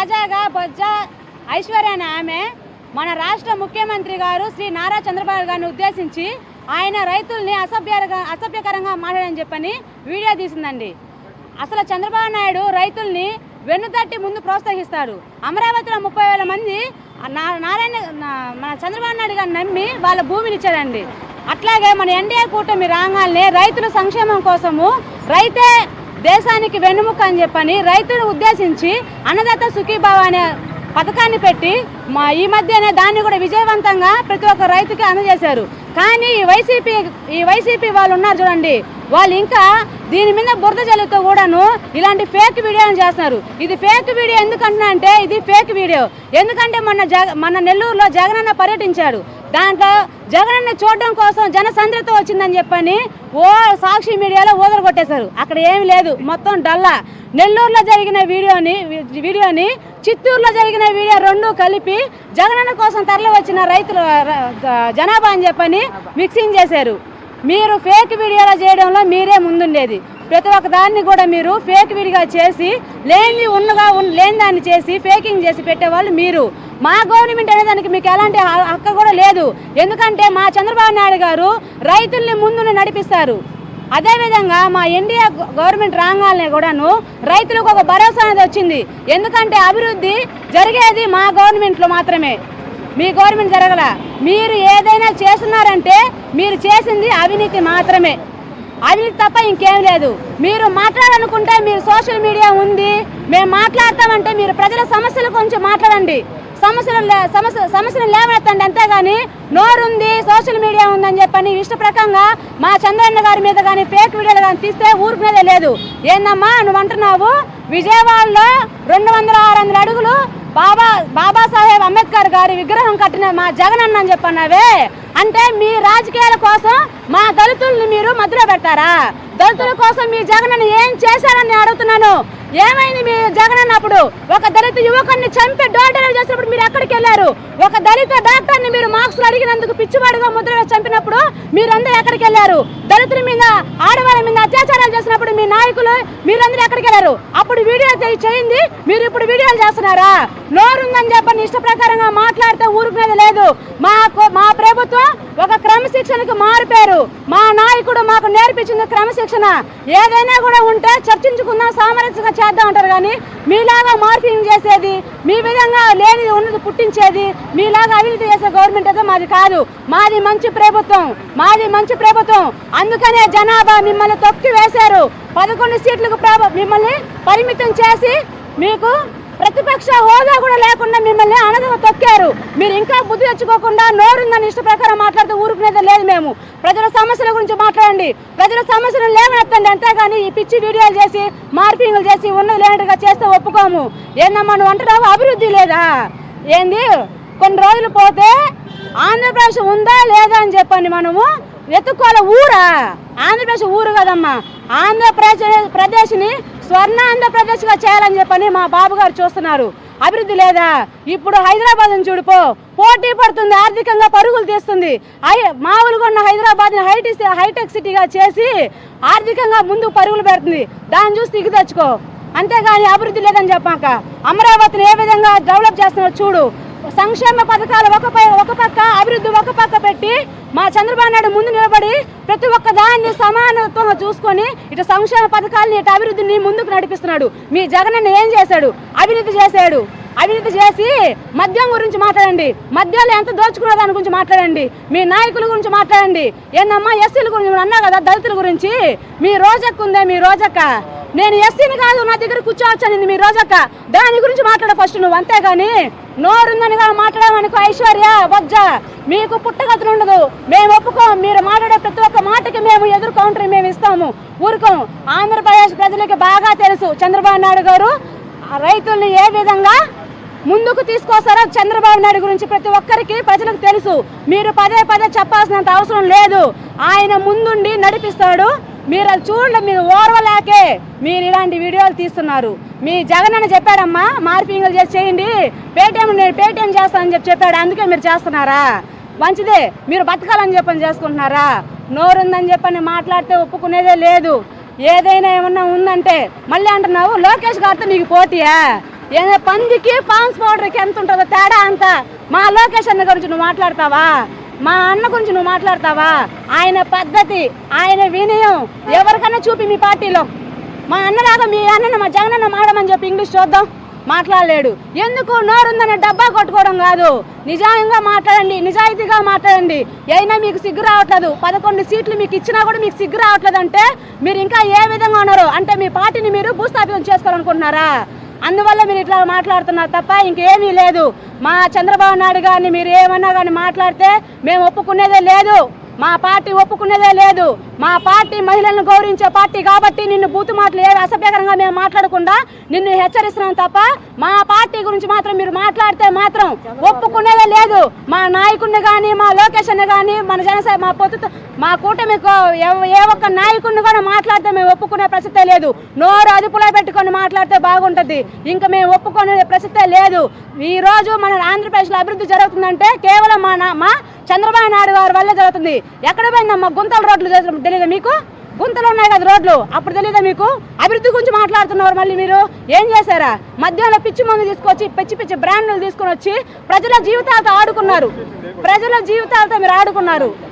తాజాగా బొజ్జ ఐశ్వర్య అనే ఆమె మన రాష్ట్ర ముఖ్యమంత్రి గారు శ్రీ నారా చంద్రబాబు గారిని ఉద్దేశించి ఆయన రైతుల్ని అసభ్యంగా అసభ్యకరంగా మాట్లాడని చెప్పని వీడియో తీసిందండి. అసలు చంద్రబాబు నాయుడు రైతుల్ని వెన్నుదట్టి ముందు ప్రోత్సహిస్తాడు. అమరావతిలో ముప్పై వేల మంది నా- నారాయణ మన చంద్రబాబు నాయుడు గారిని నమ్మి వాళ్ళ భూమిని ఇచ్చారండి. అట్లాగే మన ఎన్డీఏ కూటమి రాగానే రైతుల సంక్షేమం కోసము రైతే దేశానికి వెన్నుముక అని చెప్పని రైతును ఉద్దేశించి అన్నదాత సుఖీభావ అనే పథకాన్ని పెట్టి మా ఈ మధ్యనే దాన్ని కూడా విజయవంతంగా ప్రతి ఒక్క రైతుకి అందజేశారు. కానీ ఈ వైసీపీ ఈ వైసీపీ వాళ్ళు ఉన్నారు చూడండి. వాళ్ళు ఇంకా దీని మీద బురద జల్లుతో కూడాను ఇలాంటి ఫేక్ వీడియోలు చేస్తున్నారు. ఇది ఫేక్ వీడియో ఎందుకంటున్నా అంటే ఇది ఫేక్ వీడియో. ఎందుకంటే మొన్న జగ మన నెల్లూరులో జగనన్న పర్యటించాడు. దాంట్లో జగనన్న చూడడం కోసం జనసంద్రత వచ్చిందని చెప్పని ఓ సాక్షి మీడియాలో ఊదలు కొట్టేశారు. అక్కడ ఏమీ లేదు. మొత్తం డల్లా. నెల్లూరులో జరిగిన వీడియోని వీడియోని చిత్తూరులో జరిగిన వీడియో రెండు కలిపి జగనన్న కోసం తరలి వచ్చిన రైతుల జనాభా అని చెప్పని మిక్సింగ్ చేశారు. మీరు ఫేక్ వీడియోలో చేయడంలో మీరే ముందుండేది. ప్రతి ఒక్క దాన్ని కూడా మీరు ఫేక్ విడిగా చేసి లేని ఉన్నగా ఉన్- లేని దాన్ని చేసి ఫేకింగ్ చేసి పెట్టేవాళ్ళు మీరు. మా గవర్నమెంట్ అనే దానికి మీకు ఎలాంటి హ- హక్కు కూడా లేదు. ఎందుకంటే మా చంద్రబాబు నాయుడు గారు రైతుల్ని ముందు నడిపిస్తారు. అదేవిధంగా మా ఎన్డీఏ గవర్నమెంట్ రాగాలనే కూడాను రైతులకు ఒక భరోసా అనేది వచ్చింది. ఎందుకంటే అభివృద్ధి జరిగేది మా గవర్నమెంట్లో మాత్రమే. మీ గవర్నమెంట్ జరగల. మీరు ఏదైనా చేస్తున్నారంటే మీరు చేసింది అవినీతి మాత్రమే. అవినీతి తప్ప ఇంకేం లేదు. మీరు మాట్లాడాలనుకుంటే మీరు సోషల్ మీడియా ఉంది. మేము మాట్లాడతామంటే మీరు ప్రజల సమస్యల గురించి మాట్లాడండి. సమస్యలు లే- సమస్య సమస్యలు లేవనెత్తండి అంతేగాని నోరుంది సోషల్ మీడియా ఉందని చెప్పని ఇష్ట ప్రకంగా మా చంద్రన్న గారి మీద కానీ ఫేక్ వీడియోలు కానీ తీస్తే ఊరుకునేదే లేదు. ఏందమ్మా నువ్వు అంటున్నావు? విజయవాడలో రెండు వందల ఆరు వందల అడుగులు బాబా బాబాసాహెబ్ అంబేద్కర్ గారి విగ్రహం కట్టిన మా జగన్ అన్న అని చెప్పన్నావే. అంటే మీ రాజకీయాల కోసం దళితులను మీరు మధ్యలో పెడతారా? దళితుల కోసం మీ జగన్ ఏం చేశారని అడుగుతున్నాను. ఏమైంది మీ జగన్ అన్నప్పుడు ఒక దళిత యువకుడిని చంపి డోర్ డెలివరీ చేసినప్పుడు మీరు ఎక్కడికి వెళ్ళారు? ఒక దళిత డాక్టర్ని మీరు మార్క్స్ అడిగినందుకు పిచ్చివాడుగా ముద్ర చంపినప్పుడు మీరందరూ ఎక్కడికి వెళ్ళారు? దళితుల మీద ఆడవాళ్ళ మీద అత్యాచారాలు చేసినప్పుడు మీ నాయకులు మీరందరూ ఎక్కడికి వెళ్ళారు? చేయి- చేయింది మీరు ఇప్పుడు వీడియోలు చేస్తున్నారా? నోరుందని చెప్పని ఇష్ట ప్రకారంగా మాట్లాడితే ఊరుకునేది లేదు. మాకు మా ప్రభుత్వం ఒక క్రమశిక్షణకు మారిపోయారు. మా నాయకుడు మాకు నేర్పించింది క్రమశిక్షణ. ఏదైనా కూడా ఉంటే చర్చించుకుందాం సామరస్యంగా చేద్దాం అంటారు కానీ మీలాగా మార్పింగ్ చేసేది మీ విధంగా లేనిది ఉన్నది పుట్టించేది మీలాగా అవినీతి చేసే గవర్నమెంట్ అయితే మాది కాదు. మాది మంచి ప్రభుత్వం మాది మంచి ప్రభుత్వం. అందుకనే జనాభా మిమ్మల్ని తొక్కి వేశారు. పదకొండు సీట్లకు మిమ్మల్ని పరిమితం చేసి మీకు ప్రతిపక్ష హోదా కూడా లేకుండా మిమ్మల్ని అనదవ తొక్కారు. మీరు ఇంకా బుద్ధి తెచ్చుకోకుండా నోరుందని ఇష్ట ప్రకారం మాట్లాడితే ఊరుకునేది లేదు మేము. ప్రజల సమస్యల గురించి మాట్లాడండి. ప్రజల సమస్యలు లేవనెత్తండి అంతేగాని ఈ పిచ్చి వీడియోలు చేసి మార్పింగ్లు చేసి ఉన్నది లేనట్టుగా చేస్తే ఒప్పుకోము. ఏందమ్మా నువ్వు అంటున్నావు? అభివృద్ధి లేదా? ఏంది? కొన్ని రోజులు పోతే ఆంధ్రప్రదేశ్ ఉందా లేదా అని చెప్పండి మనము. వెతుక్కోవాలి ఊరా? ఆంధ్రప్రదేశ్ ఊరు కదమ్మా. ఆంధ్రప్రదేశ్ ప్రదేశ్ని స్వర్ణ ఆంధ్రప్రదేశ్గా చేయాలని చెప్పని మా బాబు గారు చూస్తున్నారు. అభివృద్ధి లేదా? ఇప్పుడు హైదరాబాద్ని చూడిపో పోటీ పడుతుంది ఆర్థికంగా పరుగులు తీస్తుంది. ఐ- మామూలుగా ఉన్న హైదరాబాద్ని హైటి హైటెక్ సిటీగా చేసి ఆర్థికంగా ముందు పరుగులు పెడుతుంది. దాన్ని చూసి దిగు తెచ్చుకో. అంతేగాని అభివృద్ధి లేదని చెప్పాక అమరావతిని ఏ విధంగా డెవలప్ చేస్తున్నారో చూడు. సంక్షేమ పథకాలు ఒక ఒక పక్క అభివృద్ధి ఒక పక్క పెట్టి మా చంద్రబాబు నాయుడు ముందు నిలబడి ప్రతి ఒక్క దాన్ని సమానత్వంగా చూసుకొని ఇటు సంక్షేమ పథకాలని ఇటు అభివృద్ధిని ముందుకు నడిపిస్తున్నాడు. మీ జగన్ ఏం చేశాడు? అవినీతి చేశాడు. అవినీతి చేసి మద్యం గురించి మాట్లాడండి. మద్యాలు ఎంత దోచుకున్న దాని గురించి మాట్లాడండి. మీ నాయకుల గురించి మాట్లాడండి. ఏందమ్మా ఎస్సీల గురించి అన్నా కదా దళితుల గురించి? మీ రోజక్క ఉందే మీ రోజక్క. నేను ఎస్సీని కాదు నా దగ్గర కూర్చోవచ్చనింది మీ రోజక్క. దాని గురించి మాట్లాడ ఫస్ట్ నువ్వు అంతేగాని నోరుందని కాదు మాట్లాడమనుకో ఐశ్వర్య బొజ్జ మీకు పుట్టగతులు ఉండదు. మేము ఒప్పుకోం మీరు మాట్లాడే ప్రతి ఒక్క మాటకి మేము ఎదురు కౌంటర్ మేము ఇస్తాము. ఊరుకోం. ఆంధ్రప్రదేశ్ ప్రజలకి బాగా తెలుసు చంద్రబాబు నాయుడు గారు రైతుల్ని ఏ విధంగా ముందుకు తీసుకొస్తారో చంద్రబాబు నాయుడు గురించి ప్రతి ఒక్కరికి ప్రజలకు తెలుసు. మీరు పదే పదే చెప్పాల్సినంత అవసరం లేదు. ఆయన ముందుండి నడిపిస్తాడు. మీరు అది చూడండి మీరు ఓర్వలేకే. మీరు ఇలాంటి వీడియోలు తీస్తున్నారు. మీ జగన్ అని చెప్పాడమ్మా మార్పింగ్లు చేసి చేయండి. పేటీఎం నేను పేటీఎం చేస్తానని చెప్పి చెప్పాడు. అందుకే మీరు చేస్తున్నారా? మంచిదే. మీరు బతకాలని చెప్పని చేసుకుంటున్నారా? నోరుందని చెప్పని మాట్లాడితే ఒప్పుకునేదే లేదు. ఏదైనా ఏమన్నా ఉందంటే మళ్ళీ అంటున్నావు లోకేష్ గారితో నీకు పోటీయా? ఏదైనా పందికి పాన్స్ పౌడర్కి ఎంత ఉంటుందో తేడా అంత మా లోకేష్ అన్న గురించి నువ్వు మాట్లాడతావా? మా అన్న గురించి నువ్వు మాట్లాడతావా? ఆయన పద్ధతి ఆయన వినయం ఎవరికన్నా చూపి మీ పార్టీలో. మా అన్నలాగా మీ అన్నను మా జగనన్న మాడమని చెప్పి ఇంగ్లీష్ చూద్దాం. మాట్లాడలేడు. ఎందుకు నోరుందని డబ్బా కొట్టుకోవడం కాదు. నిజాయంగా మాట్లాడండి నిజాయితీగా మాట్లాడండి. అయినా మీకు సిగ్గు రావట్లేదు. పదకొండు సీట్లు మీకు ఇచ్చినా కూడా మీకు సిగ్గు రావట్లేదు అంటే మీరు ఇంకా ఏ విధంగా ఉన్నారు? అంటే మీ పార్టీని మీరు భూస్థాపితం చేసుకోవాలనుకుంటున్నారా? అందువల్ల మీరు ఇట్లా మాట్లాడుతున్నారు తప్ప ఇంకేమీ లేదు. మా చంద్రబాబు నాయుడు గారిని మీరు ఏమన్నా కానీ మాట్లాడితే మేము ఒప్పుకునేదే లేదు. మా పార్టీ ఒప్పుకునేదే లేదు. మా పార్టీ మహిళలను గౌరవించే పార్టీ కాబట్టి నిన్ను బూతు మాటలు ఏవి అసభ్యకరంగా మేము మాట్లాడకుండా నిన్ను హెచ్చరిస్తున్నాం తప్ప మా పార్టీ గురించి మాత్రం మీరు మాట్లాడితే మాత్రం ఒప్పుకునేదే లేదు. మా నాయకుడిని కానీ మా లోకేషన్ కానీ మన జనసేన మా పొత్తు మా కూటమి కో- ఏ ఒక్క నాయకుడిని కూడా మాట్లాడితే మేము ఒప్పుకునే ప్రసక్తే లేదు. నోరు అదుపులో పెట్టుకొని మాట్లాడితే బాగుంటుంది. ఇంకా మేము ఒప్పుకునే ప్రసక్తే లేదు. ఈ రోజు మన ఆంధ్రప్రదేశ్లో అభివృద్ధి జరుగుతుందంటే కేవలం మా నా- మా చంద్రబాబు నాయుడు గారి వల్ల జరుగుతుంది. ఎక్కడ పోయిందమ్మా? గుంతల రోడ్లు చేసిన- తెలియదా మీకు? గుంతలు ఉన్నాయి కదా రోడ్లు. అప్పుడు తెలియదా మీకు? అభివృద్ధి గురించి మాట్లాడుతున్నారు మళ్ళీ మీరు. ఏం చేశారా? మధ్యాహ్నం పిచ్చి మందు తీసుకొచ్చి పిచ్చి పిచ్చి బ్రాండ్లు తీసుకొని వచ్చి ప్రజల జీవితాలతో ఆడుకున్నారు. ప్రజల జీవితాలతో మీరు ఆడుకున్నారు.